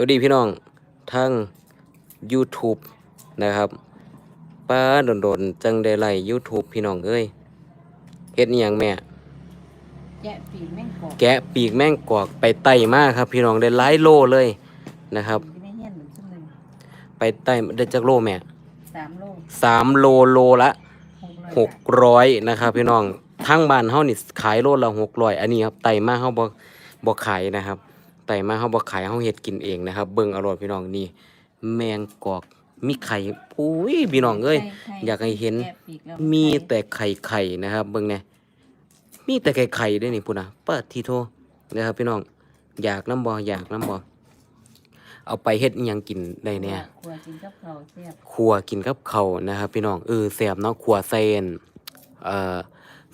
วัสดีพี่น้องทาง YouTube นะครับป้าโดนๆจังได้ไล่ YouTube พี่น้องเอ้ยเฮ็ดอหยังแม่ แกะปีกแม่งกอกแกะปีกแม่งกอกไปไต่มาครับ พี่น้องได้หลายโลเลยนะครับอยู่ในเฮียนหนึ่งชั่วโมงไปไต่ได้จักโลแม่สามโลสามโลโลละหกร้อยหกร้อยนะครับ พี่น้องทั้งบ้านเฮานี่ขายโลละหกร้อยอันนี้ครับไต่มาเฮาบ่บ่ขายนะครับ ไต่มาเฮาบ่ขายเฮาเฮ็ดกินเองนะครับ เบิ่งอร่อยพี่น้องนี่ แมงกอกมีไข่อุ้ยพี่น้องเอ้ยไข่อยากให้เห็นแกะปีกแล้วมีแต่ไข่ไข่นะครับ เบิ่งเนี่ยมีแต่ไข่ไข่ด้วยนี่พุ่นนะเปิดทีโทนะครับพี่น้องอยากน้ำบ่อยากน้ำบ่เอาไปเฮ็ดอิหยังกินได้เนี่ยครัวกินกับข้าวแซ่บครัวกินกับเขาวนะครับ พี่น้องเออแซ่บเนาะครัวเซนเอ่อ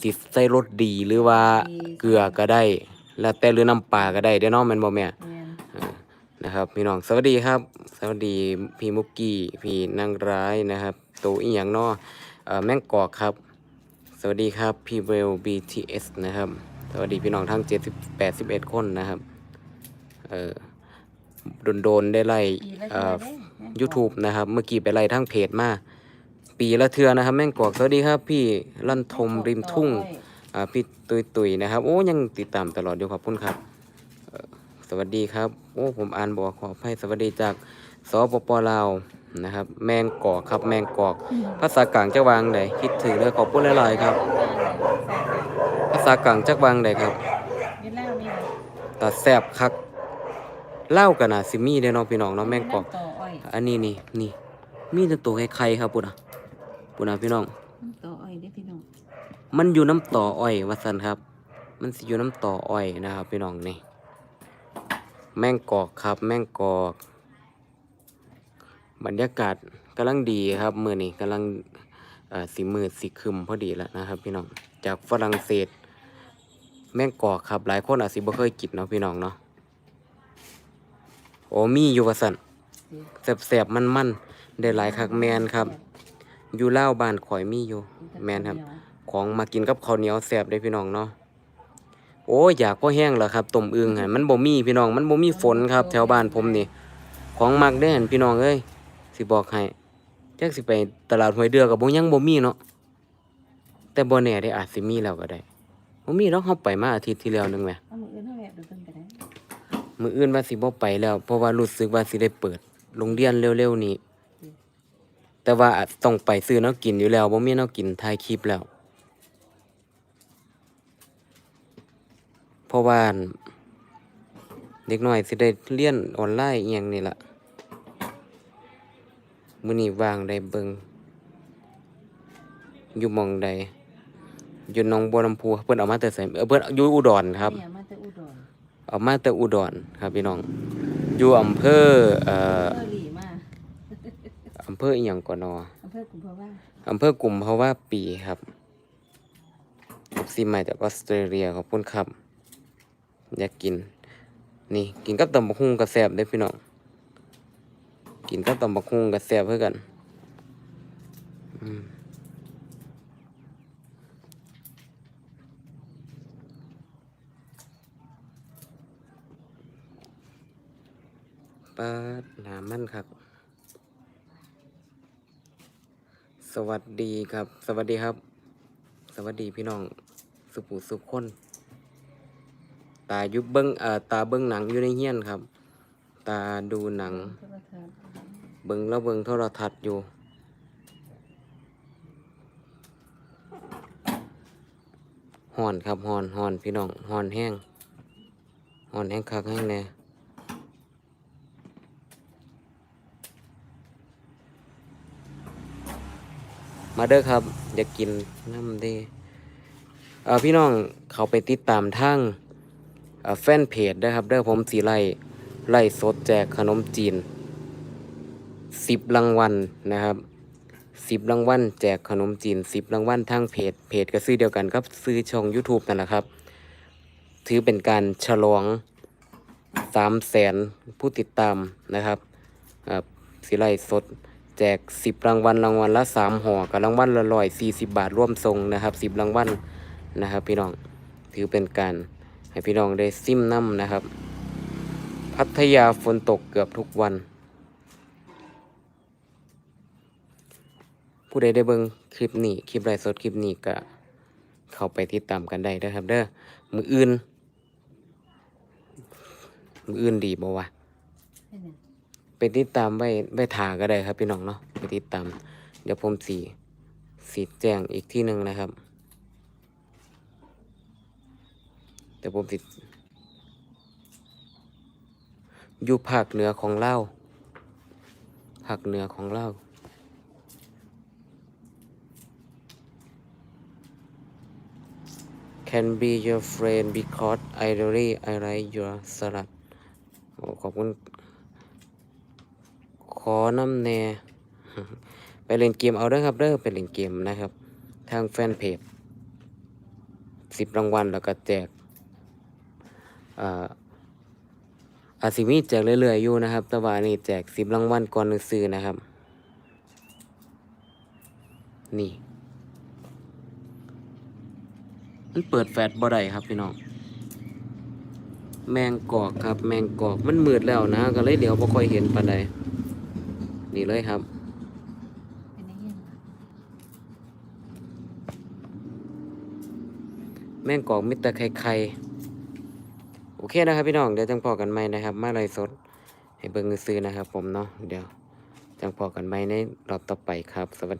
สิใส่รสดีหรือว่าเกลือก็ได้ แล้วแต่หรือน้ำปลาก็ได้เด้อเนาะแม่นบ่แม่แม่นอ่านะครับพี่น้องสวัสดีครับ สวัสดีพี่มุกกี้พี่นางร้ายนะครับตัวอีหยังเนาะเอ่อแม่งกอกครับ สวัสดีครับพี่เวล BTS นะครับ สวัสดีพี่น้องทั้ง70 81คนนะครับเอ่อโดนโดนๆได้ไล่ปีละเอ่อเท่าไหร่เด้แม่งกอก YouTube นะครับเมื่อกี้ไปไล่ทั้งเพจมา ปีละเทือนะครับ แม่งกอกสวัสดีครับ พี่ลั่นทมริมทุ่งอ่า พี่ตุยตุยๆนะครับ โอ้ยังติดตามตลอดอยู่ขอบคุณครับเอ่อสวัสดีครับ โอ้ผมอ่านบอกขอให้สวัสดีจากสปปลาวนะครับ แมงกอกครับ แมงกอก ภาษากลางจะวางใดคิดถึงเลยขอบคุณหลายๆครับ ภาษากลางจักวางใดครับเวลามีอะไรตัดแซบคักเล่ากันนะซิมีเด้อเนาะพี่น้องเนาะแมงกอกน้ำต่ออ้อยอันนี้นี่นี่มีแต่ตัวไข่ๆครับปุ่นอะปุ่นอะพี่น้องน้ำต่ออ้อยเด้อพี่น้อง มันอยู่น้ำต่ออ้อยว่าสันครับ มันสิอยู่น้ำต่ออ้อยนะครับพี่น้องนี่ แม่งกอกครับ แม่งกอก บรรยากาศกำลังดีครับมือนี้กำลังสีมืดสีคึมพอดีแล้วนะครับ พี่น้องจากฝรั่งเศส แม่งกอกครับ หลายคนอาจสิบ่เคยกินเนาะพี่น้องเนาะโอมีอยู่ว่าสันแสบๆมันๆได้หลายคักแมนครับ อยู่เล่าบ้านข่อยมีอยู่ แมนครับ ของมากินกับข้าวเหนียวแซ่บได้พี่น้องเนาะโอ้ยอยากก็แห้งแล้วครับต้มอึ่งฮะมันบ่มีพี่น้องมันบ่มีฝนครับ แถวบ้านผมนี่ ของมักได้อหั่นพี่น้องเอ้ยสิบอกให้จักสิไปตลาดห้วยเดือกับบ่ยังบ่มีเนาะแต่บ่แน่ได้อาจสิมีแล้วก็ได้บ่มีเนาะเฮาไปมาอาทิตย์ที่แล้วนึงแหมเอามืออื่นเท่าไหร่ดูเพิ่นก็ได้มื้ออื่นว่าสิบ่ไปแล้วเพราะว่ารู้สึกว่าสิได้เปิดโรงเรียนเร็วๆนี้แต่ว่าอาจต้องไปซื้อแนวกินอยู่แล้วบ่มีแนวกินถ่ายคลิปแล้ว เพ ราะว่าอั่นเด็กน้อยสิได้เรียนออนไลน์อหย่างนี่ล่ะมื้อนี้ว่างได้เบิงอยู่หม่องใดอยู่หนองบัวลำพูเพิ่นเอามาแต่ไสเออเพิ่นอยู่อุดรครับ เนี่ยมาแต่อุดรเอามาแต่อุดรครับพี่น้อง อยู่อำเภอเอ่ออำเภอหลีมาอำเภออีหยังก่อนนอ อำเภอกุมภาวะอำเภอกุมภาวะปีครับซีใหม่จากออสเตรเลียขอบคุณครับ อยากกิน นี่กินกับตำบักหุ่งกับแซ่บได้พี่น้องกินกับตำบักหุ่งกับแซ่บเพื่อกันอืมปาดหนามันครับ สวัสดีครับ สวัสดีครับ สวัสดีพี่น้อง สุปุสุขคน ตาอยู่เบิ้งเอ่อตาเบิ้งหนังอยู่ในเฮียนครับ ตาดูหนัง เบิ้งแล้วเบิ้งโทรทัศน์อยู่ ห่อนครับห่อนห่อนพี่น้องห่อนแห้งห่อนแห้งคักแห้งแน่มาเด้อครับ อยากกินน้ำเด้เอ่อพี่น้องเขาไปติดตามทาง แฟนเพจนะครับเด้อผมสีไล่ไล่สดแจกขนมจีนสิบรางวัลนะครับสิบรางวัลแจกขนมจีนสิบรางวัลทางเพจเพจก็ซื้อเดียวกันครับซื้อช่อง YouTube นั่นแหละครับ ถือเป็นการฉลองสามแสนผู้ติดตามนะครับสิไลฟ์สดแจกสิบรางวัลรางวัลละสามห่อกับรางวัลละร้อยสี่สิบบาทร่วมทรงนะครับสิบรางวัลนะครับ พี่น้องถือเป็นการ ให้พี่น้องได้ซิมน้ำนะครับ พัทยาฝนตกเกือบทุกวัน ผู้ใดได้เบิ่งคลิปนี้ คลิปไลฟ์สดคลิปนี้ก็เข้าไปติดตามกันได้เด้อครับ เด้อมืออื่น มืออื่นดีบ่วะให้หนึ่งไปติดตามไว้ไว้ถาก็ได้ครับพี่น้องเนาะไปติดตาม เดี๋ยวผมสีสีแจ้งอีกที่หนึ่งนะครับ เดี๋ยวผมสิดอยู่ภาคเหนือของเล่าภาคเหนือของเล่าว can be your friend because I really I like your salad ขอบคุณ ขอน้ำแน่ ไปเล่นเกมเอาเด้อครับเด้อไปเล่นเกมนะครับ ทางแฟนเพจสิบรางวัลแล้วก็แจก อาจสิมีแจกเรื่อยๆอยู่นะครับ แต่ว่านี่แจกสิบรางวัลก่อนซื้อนะครับ นี่ มันเปิดแฟลชบ่ได้ครับพี่น้อง แมงกอกครับ แมงกอกมันมืดแล้วนะ ก็เลยเดี๋ยวบ่ค่อยเห็นปานใดนี่เลยครับแม่งกอกมิตรไข่ไข่ อเคนะครับพี่น้องเดี๋ยวจังพอกันใหม่นะครับมาเลยสด ให้เบิ่งซื้อนะครับผมเนาะเดี๋ยวจังพอกันใหม่ในรอบต่อไปครับสวัสดี